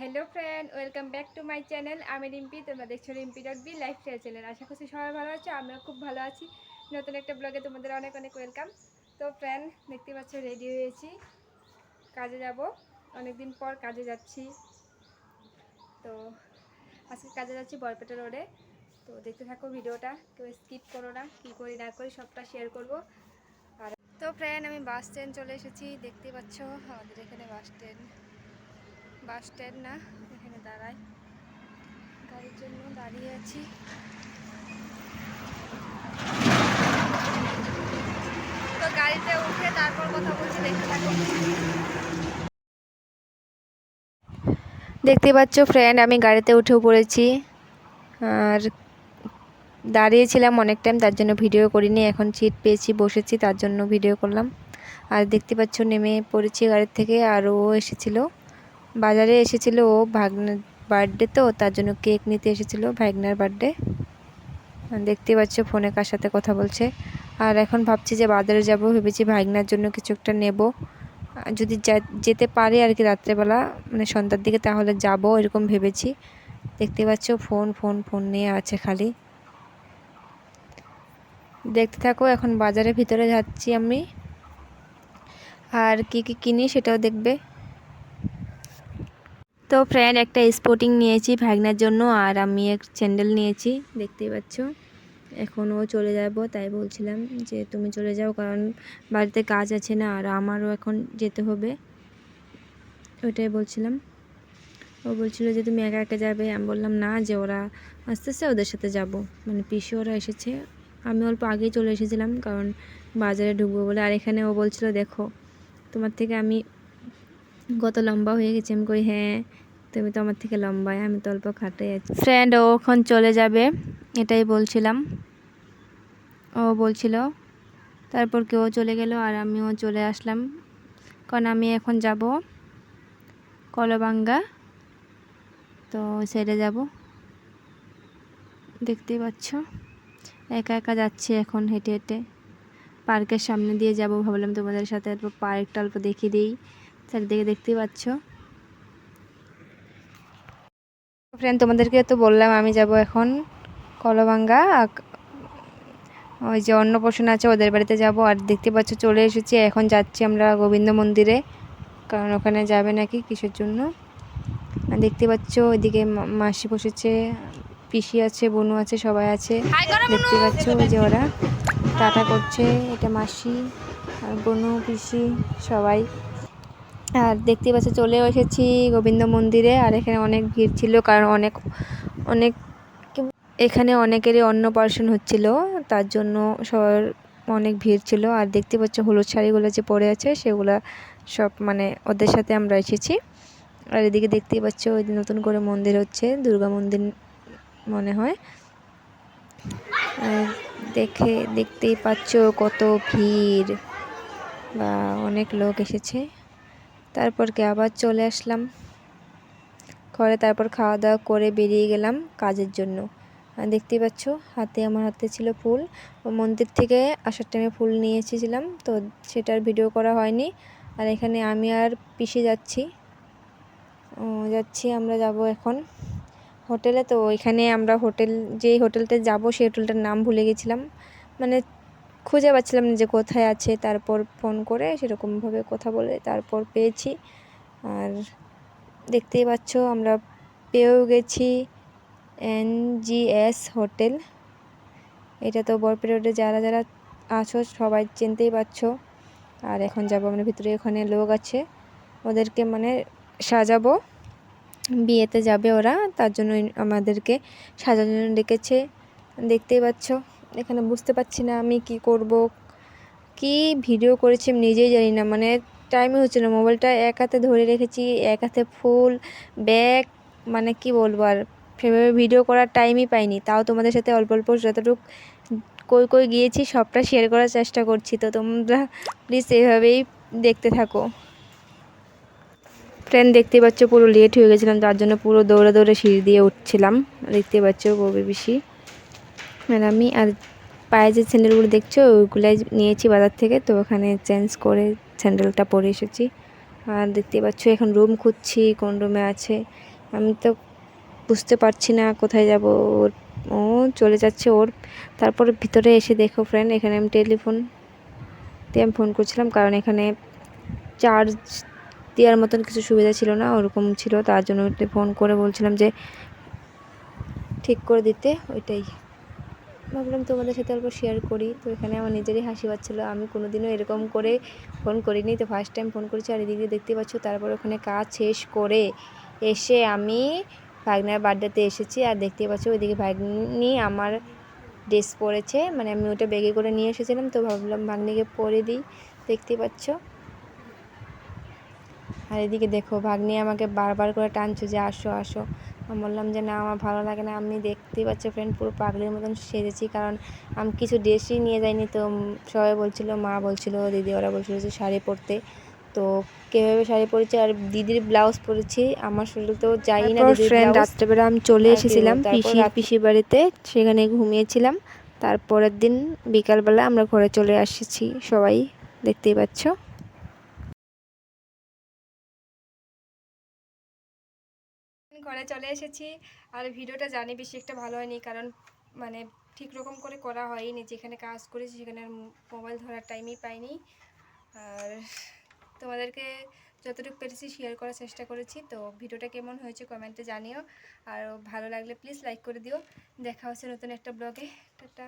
Hello friend welcome back to my channel আমি রিম্পি, তোমরা দেখছ Rimpi dot B lifestyle channel আশা করছি সবাই ভালো আছো, আমিও খুব ভালো আছি। নতুন একটা ব্লগে তোমাদের অনেক অনেক ওয়েলকাম তো ফ্রেন্ড দেখতে পাচ্ছ রেডি হয়েছি। কাজে যাব। অনেকদিন পর কাজে যাচ্ছি। তো, আজকে কাজে যাচ্ছি বরপেটা রোডে। তো, দেখতে থাকো ভিডিওটা। কেউ স্কিপ করো না, কী করি না করি, সবটা শেয়ার করব। আর, তো ফ্রেন্ড আমি বাস স্ট্যান্ড চলে এসেছি। দেখতে পাচ্ছ, আমাদের এখানে বাস স্ট্যান্ড বাস স্ট্যান্ড না, এখানে দাঁড়াই। গাড়ির জন্য দাঁড়িয়ে আছি। তো গাড়িতে উঠে তারপর কথা বলছি, দেখতে থাকো। দেখতে পাচ্ছ ফ্রেন্ড আমি গাড়িতে উঠেও পড়েছি। আর দাঁড়িয়েছিলাম অনেক টাইম তার জন্য ভিডিও করিনি। এখন সিট পেয়েছি, বসেছি, তার জন্য ভিডিও করলাম। আর দেখতে পাচ্ছ, নেমে পড়েছি গাড়ির থেকে আর ও এসেছিল। বাজারে এসেছিল ও ভাগনার বার্থডে তো, তার জন্য কেক নিতে এসেছিল, ভাগনার বার্থডে দেখতে পাচ্ছ ফোনে কার সাথে কথা বলছে। আর এখন ভাবছি যে বাজারে যাব, ভেবেছি ভাগনার জন্য কিছু একটা নেব। যদি যেতে পারি আর কি রাত্রেবেলা মানে সন্ধ্যার দিকে তাহলে যাব, এরকম ভেবেছি। দেখতে পাচ্ছ ফোন ফোন ফোন নিয়ে আছে খালি। দেখতে থাকো, এখন বাজারের ভিতরে যাচ্ছি আমি। আর কি কি কিনি সেটাও দেখবে। তো ফ্রেন্ড একটা স্পোর্টিং নিয়েছি ভাগনার জন্য আর আমি এক স্যান্ডেল নিয়েছি, দেখতেই পাচ্ছ। এখনও চলে যাব, তাই বলছিলাম যে তুমি চলে যাও কারণ বাড়িতে কাজ আছে না আর আমারও এখন যেতে হবে। ওটাই বলছিলাম। ও বলছিল যে তুমি একা একা যাবে, আমি বললাম না যে ওরা আস্তে আস্তে ওদের সাথে যাব। মানে পিসি ওরা এসেছে, আমি অল্প আগেই চলে এসেছিলাম কারণ বাজারে ঢুকবো বলে। আর এখানে ও বলছিল, দেখো, তোমার থেকে আমি কত লম্বা হয়ে গেছে। আমি কই হ্যাঁ তুমি তো আমার থেকে লম্বায়, আমি তো অল্প খাটাই আছি। ফ্রেন্ড ও ওখান চলে যাবে, এটাই বলছিলাম। ও বলছিল, তারপর কেউ চলে গেল আর আমিও চলে আসলাম। কারণ আমি এখন যাব কলবাঙ্গা, তো সাইডে যাব। দেখতেই পাচ্ছ, একা একা যাচ্ছি এখন হেঁটে হেঁটে। পার্কের সামনে দিয়ে যাব, ভাবলাম তোমাদের সাথে পার্কটা অল্প দেখিয়ে দিই। চারিদিকে দেখতেই পাচ্ছ। ফ্রেন্ড তোমাদেরকে তো বললাম আমি যাব এখন কলবাঙ্গা। ওই যে অন্নপ্রাশন আছে ওদের বাড়িতে যাব। আর দেখতে পাচ্ছ চলে এসেছি। এখন যাচ্ছি আমরা গোবিন্দ মন্দিরে কারণ ওখানে যাবে নাকি কিসের জন্য। দেখতে পাচ্ছ ওইদিকে মাসি বসেছে পিসি আছে বনু আছে সবাই আছে। দেখতে পাচ্ছ ওই যে ওরা টাটা করছে এটা মাসি আর বনু পিসি সবাই। আর দেখতে পাচ্ছি, চলেও এসেছি গোবিন্দ মন্দিরে। আর এখানে অনেক ভিড় ছিল, কারণ অনেক অনেক এখানে অনেকেরই অন্নপ্রাশন হচ্ছিল, তার জন্য সবার অনেক ভিড় ছিল। আর দেখতে পাচ্ছ, হলুদ শাড়িগুলো যে পরে আছে, সেগুলো সব মানে ওদের সাথে আমরা এসেছি। আর এদিকে দেখতেই পাচ্ছ, ওই নতুন করে মন্দির হচ্ছে, দুর্গা মন্দির মনে হয়। দেখে, দেখতেই পাচ্ছ কত ভিড়, বা অনেক লোক এসেছে। তারপর কি আবার চলে আসলাম। ঘরে তারপর খাওয়া দাওয়া করে বেরিয়ে গেলাম কাজের জন্য। দেখতেই পাচ্ছ, হাতে আমার হাতে ছিল ফুল। মন্দির থেকে আসার টাইমে ফুল নিয়ে এসেছিলাম, তো সেটার ভিডিও করা হয়নি। আর এখানে আমি আর পিসে যাচ্ছি। যাচ্ছি, আমরা যাব এখন হোটেলে। তো এখানে আমরা হোটেল, যেই হোটেলটা যাব, সেই হোটেলটার নাম ভুলে গেছিলাম। মানে খুঁজে পাচ্ছিলাম না যে কোথায় আছে, তারপর ফোন করে সেরকমভাবে কথা বলে তারপর পেয়েছি। আর দেখতেই পাচ্ছ আমরা পেয়েও গেছি এনজিএস হোটেল। এটা তো বরপেটা রোডে যারা যারা আছো সবাই চিনতেই পারছ আর এখন যাব আমরা, ভিতরে ওখানে লোক আছে, ওদেরকে মানে সাজাবো। বিয়েতে যাবে ওরা, তার জন্য আমাদেরকে সাজানোর জন্য ডেকেছে। দেখতেই পাচ্ছ। এখানে বুঝতে পারছি না আমি কি করব, কি ভিডিও করেছি আমি নিজেই জানি না। মানে টাইমই হচ্ছে না মোবাইলটা এক হাতে ধরে রেখেছি, এক হাতে ফুল ব্যাগ মানে কি বলব আর, সেভাবে ভিডিও করার টাইমই পাইনি। তাও তোমাদের সাথে অল্প অল্প যতটুকু কই কই গিয়েছি, সবটা শেয়ার করার চেষ্টা করছি। তো তোমরা প্লিজ এভাবেই দেখতে থাকো। ট্রেন দেখতে পাচ্ছ পুরো লেট হয়ে গেছিলাম, তার জন্য পুরো দৌড়ে দৌড়ে সিঁড়ি দিয়ে উঠছিলাম। দেখতে পাচ্ছ গবি বেশি আর আমি আর পায়ে যে স্যান্ডেলগুলো দেখছ, ওইগুলাই নিয়েছি বাজার থেকে। তো ওখানে চেঞ্জ করে স্যান্ডেলটা পরে এসেছি। আর দেখতে পাচ্ছ, এখন রুম খুঁজছি, কোন রুমে আছে। আমি তো বুঝতে পারছি না কোথায় যাব। ওর, ও চলে যাচ্ছে ওর। তারপর ভিতরে এসে দেখো ফ্রেন্ড এখানে আমি টেলিফোন দিয়ে আমি ফোন করছিলাম, কারণ এখানে চার্জ দেওয়ার মতন কিছু সুবিধা ছিল না, ওরকম ছিল। তার জন্য ফোন করে বলছিলাম যে, ঠিক করে দিতে, ওইটাই। ভাবলাম তোমাদের সাথে অল্প শেয়ার করি। তো এখানে আমার নিজেরই হাসি পাচ্ছিলো। আমি কোনোদিনও এরকম করে ফোন করিনি। তো ফার্স্ট টাইম ফোন করেছি আর এদিকে দেখতে পাচ্ছ, তারপর ওখানে কাজ শেষ করে এসে আমি ভাগনার বার্থডেতে এসেছি। আর দেখতে পাচ্ছ, ওইদিকে ভাগ্নি আমার ড্রেস পরেছে। মানে আমি ওটা ব্যাগে করে নিয়ে এসেছিলাম। তো ভাবলাম ভাগ্নিকে পরে দিই। দেখতে পাচ্ছ? আর এদিকে দেখো, ভাগ্নি আমাকে বারবার করে টানছো যে আসো আসো। আমি বললাম যে না আমার ভালো লাগে না। আমি দেখতেই পাচ্ছি ফ্রেন্ড পুরো পাগলের মতন সেজেছি কারণ আমি কিছু ড্রেসই নিয়ে যাইনি। তো সবাই বলছিল মা বলছিল দিদি ওরা বলছিল যে শাড়ি পরতে। তো কীভাবে শাড়ি পরেছি? আর দিদির ব্লাউজ পরেছি। আমার শরীর তো যাই না ফ্রেন্ড রাত্রেবেলা আমি চলে এসেছিলাম পিসি পিসির বাড়িতে সেখানে ঘুমিয়েছিলাম। তারপরের দিন বিকালবেলা আমরা ঘরে চলে আসছি সবাই দেখতেই পাচ্ছ। ঘরে চলে এসেছি। আর ভিডিওটা জানি বেশি একটা ভালো হয়নি, কারণ মানে ঠিক রকম করে করা হয়নি। যেখানে কাজ করেছি সেখানে মোবাইল ধরার টাইমই পাইনি। আর তোমাদেরকে যতটুকু পেরেছি শেয়ার করার চেষ্টা করেছি। তো ভিডিওটা কেমন হয়েছে কমেন্টে জানিও। আর ভালো লাগলে প্লিজ লাইক করে দিও। দেখা হচ্ছে নতুন একটা ব্লগে টাটা।